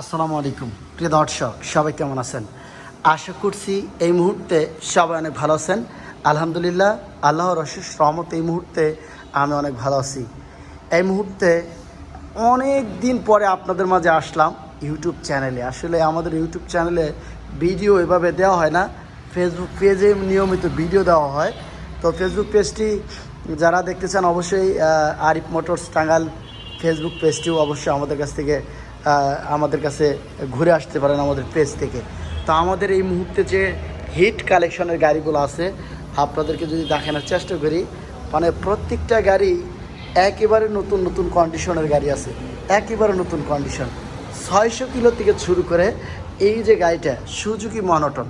আসসালামু আলাইকুম। প্রিয় দর্শক, সবাই কেমন আছেন? আশা করছি এই মুহূর্তে সবাই অনেক ভালো আছেন। আলহামদুলিল্লাহ, আল্লাহর অশেষ রহমত এই মুহূর্তে আমি অনেক ভালো আছি। এই মুহূর্তে অনেক দিন পরে আপনাদের মাঝে আসলাম ইউটিউব চ্যানেলে। আসলে আমাদের ইউটিউব চ্যানেলে ভিডিও এভাবে দেওয়া হয় না। ফেসবুক পেজে নিয়মিত ভিডিও দেওয়া হয়। তো ফেসবুক পেজটি যারা দেখতে চান অবশ্যই আরিফ মোটরস টাঙ্গাল ফেসবুক পেজটিও অবশ্যই আমাদের কাছ থেকে আমাদের কাছে ঘুরে আসতে পারেন আমাদের পেজ থেকে। তো আমাদের এই মুহূর্তে যে হিট কালেকশনের গাড়িগুলো আছে, আপনাদেরকে যদি দেখানোর চেষ্টা করি মানে প্রত্যেকটা গাড়ি একেবারে নতুন নতুন কন্ডিশনের গাড়ি আছে, একেবারে নতুন কন্ডিশন ছয়শো কিলো থেকে শুরু করে এই যে গাড়িটা সুজুকি মনোটন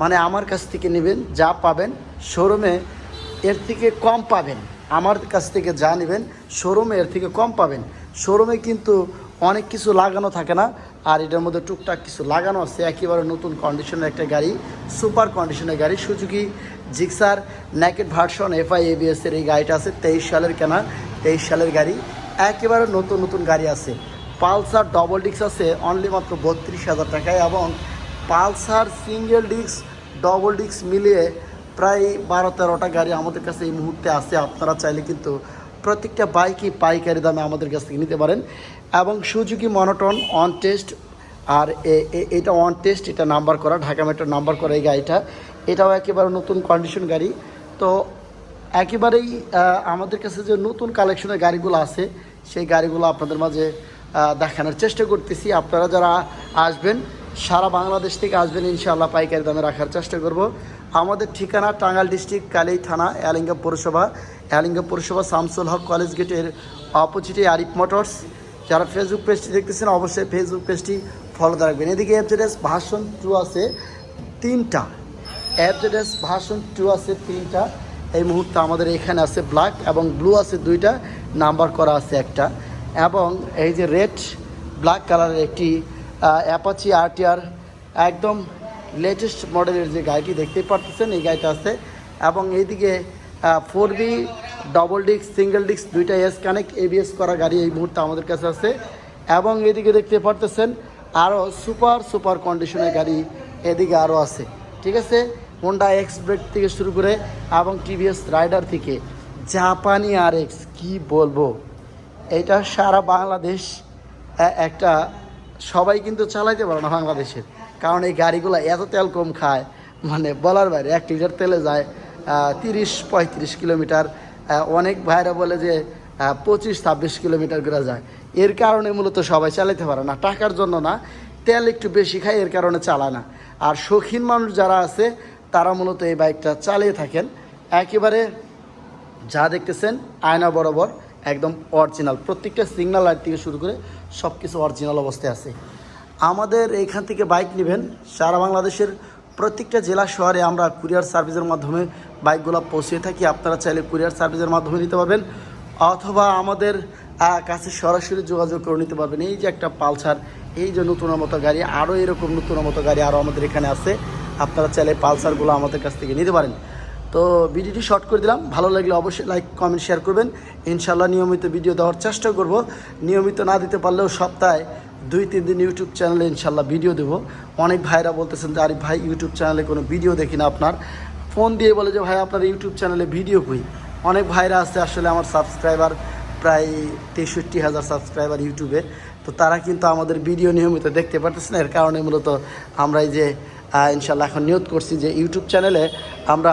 মানে আমার কাছ থেকে নেবেন, যা পাবেন শোরুমে এর থেকে কম পাবেন। আমার কাছ থেকে যা নেবেন শোরুমে এর থেকে কম পাবেন। শোরুমে কিন্তু অনেক কিছু লাগানো থাকে না, আর এটার মধ্যে টুকটাক কিছু লাগানো আছে। একেবারে নতুন কন্ডিশনের একটা গাড়ি সুপার কন্ডিশনের গাড়ি Suzuki Gixxer naked version FI ABS এর এই গাড়িটা আছে, তেইশ সালের কেনা, তেইশ সালের গাড়ি। একেবারে নতুন নতুন গাড়ি আছে। পালসার ডবল ডিস্ক আছে অনলি মাত্র বত্রিশ হাজার টাকায়, এবং Pulsar single disc double disc মিলিয়ে প্রায় বারো তেরোটা গাড়ি আমাদের কাছে এই মুহূর্তে আছে। আপনারা চাইলে কিন্তু প্রত্যেকটা বাইকই পাইকারি দামে আমাদের কাছ থেকে নিতে পারেন। এবং সুজুকি মনোটন অন টেস্ট আর এটা অন টেস্ট এটা নাম্বার করা, ঢাকা মেট্রো নাম্বার করা এই গাড়িটা। এটাও একেবারে নতুন কন্ডিশন গাড়ি। তো একেবারেই আমাদের কাছে যে নতুন কালেকশনের গাড়িগুলো আছে, সেই গাড়িগুলো আপনাদের মাঝে দেখানোর চেষ্টা করতেছি। আপনারা যারা আসবেন, সারা বাংলাদেশ থেকে আসবেন, ইনশাআল্লাহ পাইকারি দামে রাখার চেষ্টা করব। আমাদের ঠিকানা টাঙ্গাইল ডিস্ট্রিক্ট, কালেই থানা, এলিঙ্গা পৌরসভা। এলিঙ্গা পৌরসভা শামসুল হক কলেজ গেটের অপোজিটে আরিফ মোটরস। যারা ফেসবুক পেজটি দেখতেছেন, অবশ্যই ফেসবুক পেজটি ফলো রাখবেন। এদিকে এফজেডএস ভার্সন টু আছে তিনটা। এফজেডএস ভার্সন টু আছে তিনটা। এই মুহূর্তে আমাদের এখানে আছে ব্ল্যাক এবং ব্লু আছে দুইটা নাম্বার করা আছে একটা। এবং এই যে রেড ব্ল্যাক কালারের একটি অ্যাপাচি আরটিআর একদম লেটেস্ট মডেলের যে গাড়িটি দেখতে পারতেছেন, এই গাড়িটা আছে। এবং এইদিকে four B double disc single disc দুইটা এস কানেক্ট এবিএস করা গাড়ি এই মুহূর্তে আমাদের কাছে আছে। এবং এদিকে দেখতে পারতেছেন আরও সুপার সুপার কন্ডিশনের গাড়ি এদিকে আরও আছে। ঠিক আছে? হোন্ডা এক্স ব্রেক থেকে শুরু করে, এবং টিভিএস রাইডার থেকে। জাপানি আর এক্স কী বলব? এটা সারা বাংলাদেশ একটা, সবাই কিন্তু চালাইতে পারে না বাংলাদেশের। কারণ এই গাড়িগুলো এত তেল কম খায় মানে বলার বাইরে এক লিটার তেলে যায় তিরিশ, পঁয়ত্রিশ কিলোমিটার অনেক ভাইরা বলে যে পঁচিশ, ছাব্বিশ কিলোমিটার করে যায়। এর কারণে মূলত সবাই চালাতে পারে না, টাকার জন্য না, তেল একটু বেশি খায়, এর কারণে চালায় না। আর শৌখিন মানুষ যারা আছে, তারা মূলত এই বাইকটা চালিয়ে থাকেন। একেবারে যা দেখতেছেন, আয়না বরাবর, একদম অরিজিনাল প্রত্যেকটা সিগন্যাল লাইট থেকে শুরু করে সব কিছু অরিজিনাল অবস্থায় আছে। আমাদের এইখান থেকে বাইক নেবেন। সারা বাংলাদেশের প্রত্যেকটা জেলা শহরে আমরা কুরিয়ার সার্ভিসের মাধ্যমে বাইকগুলো পৌঁছে থাকি। আপনারা চাইলে কুরিয়ার সার্ভিসের মাধ্যমে নিতে পারবেন, অথবা আমাদের কাছে সরাসরি যোগাযোগ করে নিতে পারবেন। এই যে একটা পালসার, এই যে নতুনের মতো গাড়ি আরও এরকম নতুনের মতো গাড়ি আরও আমাদের এখানে আছে। আপনারা চাইলে পালসারগুলো আমাদের কাছ থেকে নিতে পারেন। তো ভিডিওটি শর্ট করে দিলাম। ভালো লাগলে অবশ্যই লাইক, কমেন্ট, শেয়ার করবেন। ইনশাল্লাহ নিয়মিত ভিডিও দেওয়ার চেষ্টা করব। নিয়মিত না দিতে পারলেও সপ্তাহে দুই, তিন দিন ইউটিউব চ্যানেলে ইনশাল্লাহ ভিডিও দেবো। অনেক ভাইরা বলতেছেন যে, আরে ভাই, ইউটিউব চ্যানেলে কোনো ভিডিও দেখি না আপনার। ফোন দিয়ে বলে যে, ভাই, আপনার ইউটিউব চ্যানেলে ভিডিও কই? অনেক ভাইরা আছে আসলে আমার সাবস্ক্রাইবার প্রায় তেষট্টি হাজার সাবস্ক্রাইবার ইউটিউবে। তো তারা কিন্তু আমাদের ভিডিও নিয়মিত দেখতে পারতেছে না। এর কারণে মূলত আমরা এই যে ইনশাল্লাহ এখন নিয়োগ করছি যে, ইউটিউব চ্যানেলে আমরা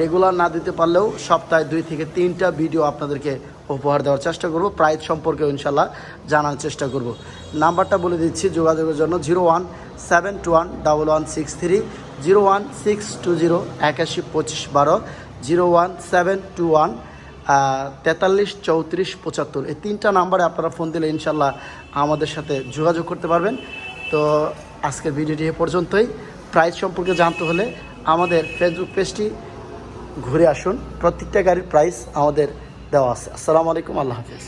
রেগুলার না দিতে পারলেও সপ্তাহে দুই থেকে তিনটা ভিডিও আপনাদেরকে উপহার দেওয়ার চেষ্টা করব। প্রাইজ সম্পর্কে ইনশাল্লাহ জানার চেষ্টা করব। নাম্বারটা বলে দিচ্ছি যোগাযোগের জন্য zero one seven two one, double one six three, zero one six two zero একাশি পঁচিশ বারো, zero one seven two one, তেতাল্লিশ চৌত্রিশ পঁচাত্তর। এই তিনটা নাম্বারে আপনারা ফোন দিলে ইনশাল্লাহ আমাদের সাথে যোগাযোগ করতে পারবেন। তো আজকের ভিডিওটি এ পর্যন্তই। প্রাইস সম্পর্কে জানতে হলে আমাদের ফেসবুক পেজটি ঘুরে আসুন। প্রত্যেকটা গাড়ির প্রাইস আমাদের দেওয়া আছে। আসসালামু আলাইকুম আল্লাহ হাফিজ।